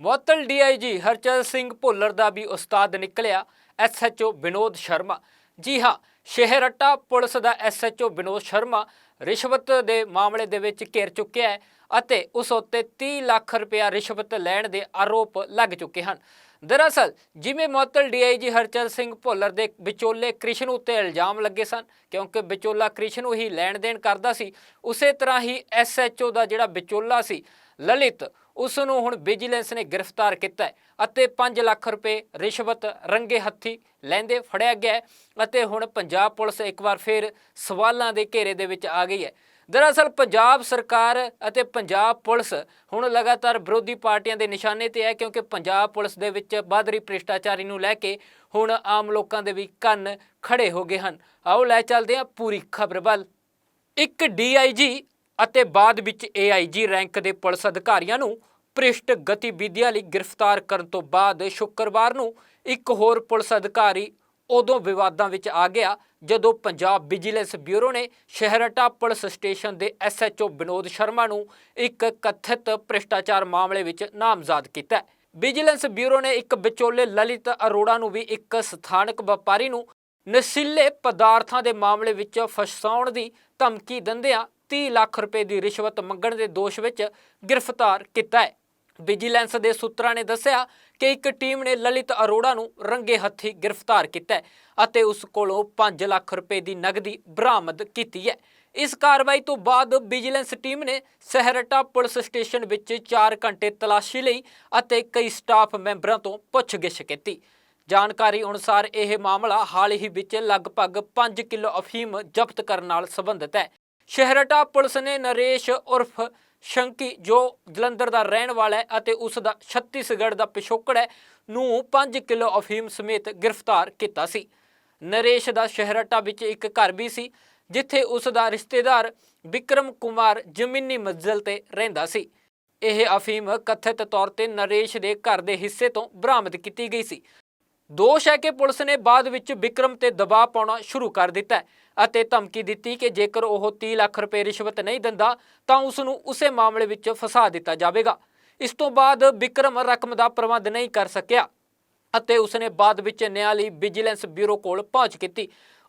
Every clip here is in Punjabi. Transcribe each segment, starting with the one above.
ਮੁਅੱਤਲ ਡੀਆਈਜੀ ਹਰਚਰਨ ਸਿੰਘ ਭੁੱਲਰ ਦਾ ਵੀ ਉਸਤਾਦ ਨਿਕਲਿਆ ਐਸਐਚਓ ਵਿਨੋਦ ਸ਼ਰਮਾ। ਜੀ ਹਾਂ ਸ਼ਹਿਰਟਾ ਪੁਲਿਸ ਦਾ ਐਸਐਚਓ ਵਿਨੋਦ ਸ਼ਰਮਾ ਰਿਸ਼ਵਤ ਦੇ ਮਾਮਲੇ ਦੇ ਵਿੱਚ ਘਿਰ ਚੁੱਕਿਆ ਹੈ ਅਤੇ ਉਸ ਉੱਤੇ 30 ਲੱਖ ਰੁਪਇਆ ਰਿਸ਼ਵਤ ਲੈਣ ਦੇ ਆਰੋਪ ਲੱਗ ਚੁੱਕੇ ਹਨ। ਦਰਅਸਲ, ਜਿਵੇਂ ਮੁਅੱਤਲ ਡੀਆਈਜੀ ਹਰਚਰਨ ਸਿੰਘ ਭੁੱਲਰ ਦੇ ਵਿਚੋਲੇ ਕ੍ਰਿਸ਼ਨ ਉੱਤੇ ਇਲਜ਼ਾਮ ਲੱਗੇ ਸਨ, ਕਿਉਂਕਿ ਵਿਚੋਲਾ ਕ੍ਰਿਸ਼ਨ ਹੀ ਲੈਣ ਦੇਣ ਕਰਦਾ ਸੀ, ਉਸੇ ਤਰ੍ਹਾਂ ਹੀ ਐਸਐਚਓ ਦਾ ਜਿਹੜਾ ਵਿਚੋਲਾ ਸੀ ਲਲਿਤ ਉਸ ਨੂੰ ਹੁਣ ਵਿਜੀਲੈਂਸ ਨੇ ਗ੍ਰਿਫਤਾਰ ਕੀਤਾ ਅਤੇ 5 ਲੱਖ ਰੁਪਏ ਰਿਸ਼ਵਤ, ਰੰਗੇ ਹੱਥੀ ਲੈਂਦੇ ਫੜਿਆ ਗਿਆ ਅਤੇ ਹੁਣ ਪੰਜਾਬ ਪੁਲਿਸ ਇੱਕ ਵਾਰ ਫਿਰ ਸਵਾਲਾਂ ਦੇ ਘੇਰੇ ਦੇ ਵਿੱਚ ਆ ਗਈ ਹੈ। ਦਰਅਸਲ ਪੰਜਾਬ ਸਰਕਾਰ ਅਤੇ ਪੰਜਾਬ ਪੁਲਿਸ ਹੁਣ ਲਗਾਤਾਰ ਵਿਰੋਧੀ ਪਾਰਟੀਆਂ ਦੇ ਨਿਸ਼ਾਨੇ ਤੇ ਹੈ ਕਿਉਂਕਿ ਪੰਜਾਬ ਪੁਲਿਸ ਦੇ ਵਿੱਚ ਵੱਧ ਰਹੀ ਭ੍ਰਿਸ਼ਟਾਚਾਰੀ ਨੂੰ ਲੈ ਕੇ ਹੁਣ ਆਮ ਲੋਕਾਂ ਦੇ ਵੀ ਕੰਨ ਖੜੇ ਹੋ ਗਏ ਹਨ। ਆਓ ਲੈ ਚੱਲਦੇ ਹਾਂ ਪੂਰੀ ਖਬਰ ਵੱਲ। ਇੱਕ ਡੀਆਈਜੀ ਅਤੇ ਬਾਅਦ ਵਿੱਚ ਏਆਈਜੀ ਰੈਂਕ ਦੇ ਪੁਲਿਸ ਅਧਿਕਾਰੀਆਂ ਨੂੰ ਭ੍ਰਿਸ਼ਟ ਗਤੀਵਿਧੀਆਂ ਲਈ ਗ੍ਰਿਫਤਾਰ ਕਰਨ ਤੋਂ ਬਾਅਦ ਸ਼ੁੱਕਰਵਾਰ ਨੂੰ ਇੱਕ ਹੋਰ ਪੁਲਿਸ ਅਧਿਕਾਰੀ ਉਦੋਂ ਵਿਵਾਦਾਂ ਵਿੱਚ ਆ ਗਿਆ, ਜਦੋਂ ਪੰਜਾਬ ਵਿਜੀਲੈਂਸ ਬਿਊਰੋ ਨੇ ਸ਼ਹਿਰਟਾ ਪੁਲਿਸ ਸਟੇਸ਼ਨ ਦੇ ਐਸਐਚਓ ਵਿਨੋਦ ਸ਼ਰਮਾ ਨੂੰ ਇੱਕ ਕਥਿਤ ਭ੍ਰਿਸ਼ਟਾਚਾਰ ਮਾਮਲੇ ਵਿੱਚ ਨਾਮਜ਼ਦ ਕੀਤਾ। ਵਿਜੀਲੈਂਸ ਬਿਊਰੋ ਨੇ ਇੱਕ ਵਿਚੋਲੇ ਲਲਿਤ ਅਰੋੜਾ ਨੂੰ ਵੀ ਇੱਕ ਸਥਾਨਕ ਵਪਾਰੀ ਨੂੰ ਨਸ਼ੀਲੇ ਪਦਾਰਥਾਂ ਦੇ ਮਾਮਲੇ ਵਿੱਚ ਫਸਾਉਣ ਦੀ ਧਮਕੀ ਦਿੰਦਿਆਂ 30 ਲੱਖ ਰੁਪਏ ਦੀ ਰਿਸ਼ਵਤ ਮੰਗਣ ਦੇ ਦੋਸ਼ ਵਿੱਚ ਗ੍ਰਿਫਤਾਰ ਕੀਤਾ ਹੈ। ਵਿਜੀਲੈਂਸ ਦੇ ਸੂਤਰਾਂ ਨੇ ਦੱਸਿਆ ਕਿ ਇੱਕ ਟੀਮ ਨੇ ਲਲਿਤ ਅਰੋੜਾ ਨੂੰ ਰੰਗੇ ਹੱਥੀ ਗ੍ਰਿਫਤਾਰ ਕੀਤਾ ਅਤੇ ਉਸ ਕੋਲੋਂ 5 ਲੱਖ ਰੁਪਏ ਦੀ ਨਗਦੀ ਬਰਾਮਦ ਕੀਤੀ ਹੈ। ਇਸ ਕਾਰਵਾਈ ਤੋਂ ਬਾਅਦ ਵਿਜੀਲੈਂਸ ਟੀਮ ਨੇ ਸਹਿਰਟਾ ਪੁਲਿਸ ਸਟੇਸ਼ਨ ਵਿੱਚ 4 ਘੰਟੇ ਤਲਾਸ਼ੀ ਲਈ ਅਤੇ ਕਈ ਸਟਾਫ ਮੈਂਬਰਾਂ ਤੋਂ ਪੁੱਛਗਿੱਛ ਕੀਤੀ। ਜਾਣਕਾਰੀ ਅਨੁਸਾਰ ਇਹ ਮਾਮਲਾ ਹਾਲ ਹੀ ਵਿੱਚ ਲਗਭਗ 5 ਕਿਲੋ ਅਫੀਮ ਜ਼ਬਤ ਕਰਨ ਨਾਲ ਸੰਬੰਧਿਤ ਹੈ। ਸ਼ਹਿਰਟਾ ਪੁਲਿਸ ਨੇ ਨਰੇਸ਼ ਉਰਫ ਸ਼ੰਕੀ, ਜੋ ਜਲੰਧਰ ਦਾ ਰਹਿਣ ਵਾਲਾ ਹੈ ਅਤੇ ਉਸ ਦਾ ਛੱਤੀਸਗੜ੍ਹ ਦਾ ਪਿਛੋਕੜ ਹੈ, ਨੂੰ 5 ਕਿਲੋ ਅਫੀਮ ਸਮੇਤ ਗ੍ਰਿਫਤਾਰ ਕੀਤਾ ਸੀ। ਨਰੇਸ਼ ਦਾ ਸ਼ਹਿਰਟਾ ਵਿੱਚ ਇੱਕ ਘਰ ਵੀ ਸੀ, ਜਿੱਥੇ ਉਸ ਦਾ ਰਿਸ਼ਤੇਦਾਰ ਵਿਕਰਮ ਕੁਮਾਰ ਜ਼ਮੀਨੀ ਮੰਜ਼ਲ ਤੇ ਰਹਿੰਦਾ ਸੀ। ਇਹ ਅਫੀਮ ਕਥਿਤ ਤੌਰ ਤੇ ਨਰੇਸ਼ ਦੇ ਘਰ ਦੇ ਹਿੱਸੇ ਤੋਂ ਬਰਾਮਦ ਕੀਤੀ ਗਈ ਸੀ। ਦੋਸ਼ ਹੈ ਕਿ ਪੁਲਿਸ ਨੇ ਬਾਅਦ ਵਿੱਚ ਵਿਕਰਮ ਤੇ ਦਬਾਅ ਪਾਉਣਾ ਸ਼ੁਰੂ ਕਰ ਦਿੱਤਾ ਅਤੇ ਧਮਕੀ ਦਿੱਤੀ ਕਿ ਜੇਕਰ ਉਹ 30 ਲੱਖ ਰੁਪਏ ਰਿਸ਼ਵਤ ਨਹੀਂ ਦਿੰਦਾ, ਤਾਂ ਉਸ ਨੂੰ ਉਸੇ ਮਾਮਲੇ ਵਿੱਚ ਫਸਾ ਦਿੱਤਾ ਜਾਵੇਗਾ। ਇਸ ਤੋਂ ਬਾਅਦ ਵਿਕਰਮ ਰਕਮ ਦਾ ਪ੍ਰਬੰਧ ਨਹੀਂ ਕਰ ਸਕਿਆ ਅਤੇ ਉਸਨੇ ਬਾਅਦ ਵਿੱਚ ਨਿਆਂ ਲਈ ਵਿਜੀਲੈਂਸ ਬਿਊਰੋ ਕੋਲ ਪਹੁੰਚ ਕੀਤੀ।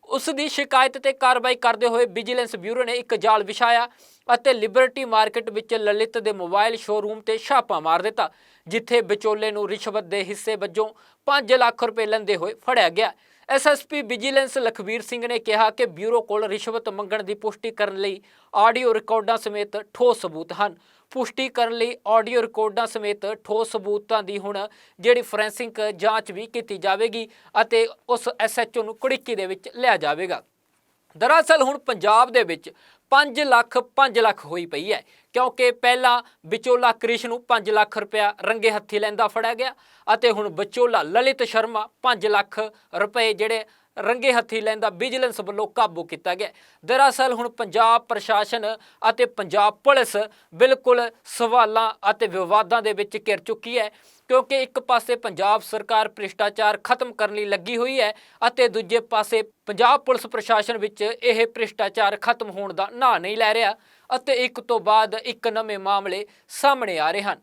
ਉਸ ਦੀ ਸ਼ਿਕਾਇਤ ਤੇ ਕਾਰਵਾਈ ਕਰਦੇ ਹੋਏ ਵਿਜੀਲੈਂਸ ਬਿਊਰੋ ਨੇ ਇੱਕ ਜਾਲ ਵਿਛਾਇਆ ਅਤੇ ਲਿਬਰਟੀ ਮਾਰਕੀਟ ਵਿੱਚ ਲਲਿਤ ਦੇ ਮੋਬਾਈਲ ਸ਼ੋਰੂਮ ਤੇ ਛਾਪਾ ਮਾਰ ਦਿੱਤਾ, ਜਿੱਥੇ ਵਿਚੋਲੇ ਨੂੰ ਰਿਸ਼ਵਤ ਦੇ ਹਿੱਸੇ ਵਜੋਂ 5 ਲੱਖ ਰੁਪਏ ਲੈਂਦੇ ਹੋਏ ਫੜਿਆ ਗਿਆ। ਐਸਐਸਪੀ ਵਿਜੀਲੈਂਸ ਲਖਵੀਰ ਸਿੰਘ ਨੇ ਕਿਹਾ ਕਿ ਬਿਊਰੋ ਕੋਲ ਰਿਸ਼ਵਤ ਮੰਗਣ ਦੀ ਪੁਸ਼ਟੀ ਕਰਨ ਲਈ ਆਡੀਓ ਰਿਕਾਰਡਾਂ ਸਮੇਤ ਠੋਸ ਸਬੂਤ ਹਨ। ਪੁਸ਼ਟੀ ਕਰਨ ਲਈ ਆਡੀਓ ਰਿਕਾਰਡਾਂ ਸਮੇਤ ਠੋਸ ਸਬੂਤਾਂ ਦੀ ਹੁਣ ਜਿਹੜੀ ਫੋਰੈਂਸਿਕ ਜਾਂਚ ਵੀ ਕੀਤੀ ਜਾਵੇਗੀ ਅਤੇ ਉਸ ਐਸਐਚਓ ਨੂੰ ਕੁੜਿੱਕੀ ਦੇ ਵਿੱਚ ਲਿਆ ਜਾਵੇਗਾ। ਦਰਅਸਲ ਹੁਣ ਪੰਜਾਬ ਦੇ ਵਿੱਚ 5 ਲੱਖ 5 ਲੱਖ ਹੋਈ ਪਈ ਹੈ। ਕਿਉਂਕਿ ਪਹਿਲਾਂ ਵਿਚੋਲਾ ਕ੍ਰਿਸ਼ ਨੂੰ 5 ਲੱਖ ਰੁਪਇਆ ਰੰਗੇ ਹੱਥੀ ਲੈਂਦਾ ਫੜਿਆ ਗਿਆ ਅਤੇ ਹੁਣ ਵਿਚੋਲਾ ਲਲਿਤ ਸ਼ਰਮਾ 5 ਲੱਖ ਰੁਪਏ ਜਿਹੜੇ ਰੰਗੇ ਹੱਥੀ ਲੈਂਦਾ ਵਿਜੀਲੈਂਸ ਵੱਲੋਂ ਕਾਬੂ ਕੀਤਾ ਗਿਆ। ਦਰਅਸਲ ਹੁਣ ਪੰਜਾਬ ਪ੍ਰਸ਼ਾਸਨ ਅਤੇ ਪੰਜਾਬ ਪੁਲਿਸ ਬਿਲਕੁਲ ਸਵਾਲਾਂ ਅਤੇ ਵਿਵਾਦਾਂ ਦੇ ਵਿੱਚ ਘਿਰ ਚੁੱਕੀ ਹੈ। ਕਿਉਂਕਿ ਇੱਕ ਪਾਸੇ ਪੰਜਾਬ ਸਰਕਾਰ ਭ੍ਰਿਸ਼ਟਾਚਾਰ ਖਤਮ ਕਰਨ ਲਈ ਲੱਗੀ ਹੋਈ ਹੈ ਅਤੇ ਦੂਜੇ ਪਾਸੇ ਪੰਜਾਬ ਪੁਲਿਸ ਪ੍ਰਸ਼ਾਸਨ ਵਿੱਚ ਇਹ ਭ੍ਰਿਸ਼ਟਾਚਾਰ ਖਤਮ ਹੋਣ ਦਾ ਨਾਂ ਨਹੀਂ ਲੈ ਰਿਹਾ ਅਤੇ ਇੱਕ ਤੋਂ ਬਾਅਦ ਇੱਕ ਨਵੇਂ ਮਾਮਲੇ ਸਾਹਮਣੇ ਆ ਰਹੇ ਹਨ।